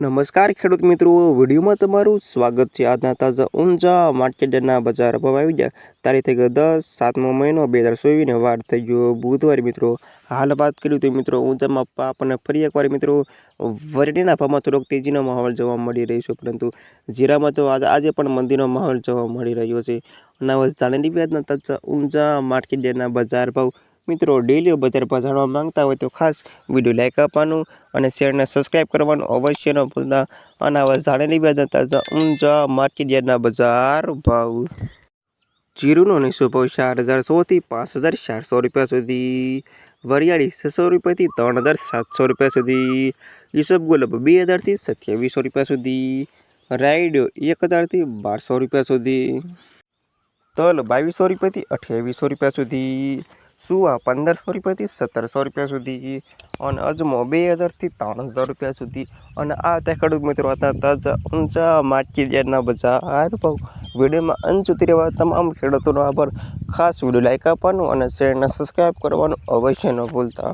નમસ્કાર ખેડૂત મિત્રો, વિડીયોમાં તમારું સ્વાગત છે. આજના તાજા ઊંઝા માર્કેટના બજાર ભાવ આવી ગયા. તારીખ દસ, સાતમો મહિનો, બે હજાર ચોવીસને વાર થઈ ગયો બુધવાર મિત્રો. હાલ વાત કર્યું તો મિત્રો, ઊંઝામાં આપણને ફરી એકવાર મિત્રો, વરડીના ભાવમાં થોડોક તેજીનો માહોલ જોવા મળી રહ્યો છે. પરંતુ જીરામાં તો આજે પણ મંદીનો માહોલ જોવા મળી રહ્યો છે. અને જાણેલી વ્યાજના તાજા ઊંઝા માર્કેટના બજાર ભાવ મિત્રો ડેલી બજાર ભાવ જાણવા માંગતા હોય તો ખાસ વીડિયો લાઈક આપવાનું અને શેરને સબસ્ક્રાઈબ કરવાનું અવશ્ય ન ભૂલતા. અને આવા જાણેલી બધા તાજા ઊંઝા માર્કેટ બજાર ભાવ. જીરુનો નીચો ભાવ ચાર હજાર સોથી પાંચ હજાર ચારસો રૂપિયા સુધી. વરિયાળી છસો રૂપિયાથી ત્રણ હજાર સાતસો રૂપિયા સુધી. ઈસબગુલ બે હજારથી સત્યાવીસો રૂપિયા સુધી. રાયડો એક હજારથી બારસો રૂપિયા સુધી. તલ બાવીસો રૂપિયાથી અઠ્યાવીસો રૂપિયા સુધી. સુવા પંદરસો રૂપિયાથી સત્તરસો રૂપિયા સુધી અને અજમો બે હજારથી ત્રણ હજાર રૂપિયા સુધી. અને આ તે ખેડૂત મિત્રો, હતા તાજા, ઊંચા માર્કેટ યાર્ડના બજાર ભાવ. વિડીયોમાં અંત સુધી રહેવા તમામ ખેડૂતોનો આભાર. ખાસ વીડિયો લાઈક આપવાનું અને શેરને સબસ્ક્રાઈબ કરવાનું અવશ્ય ન ભૂલતા.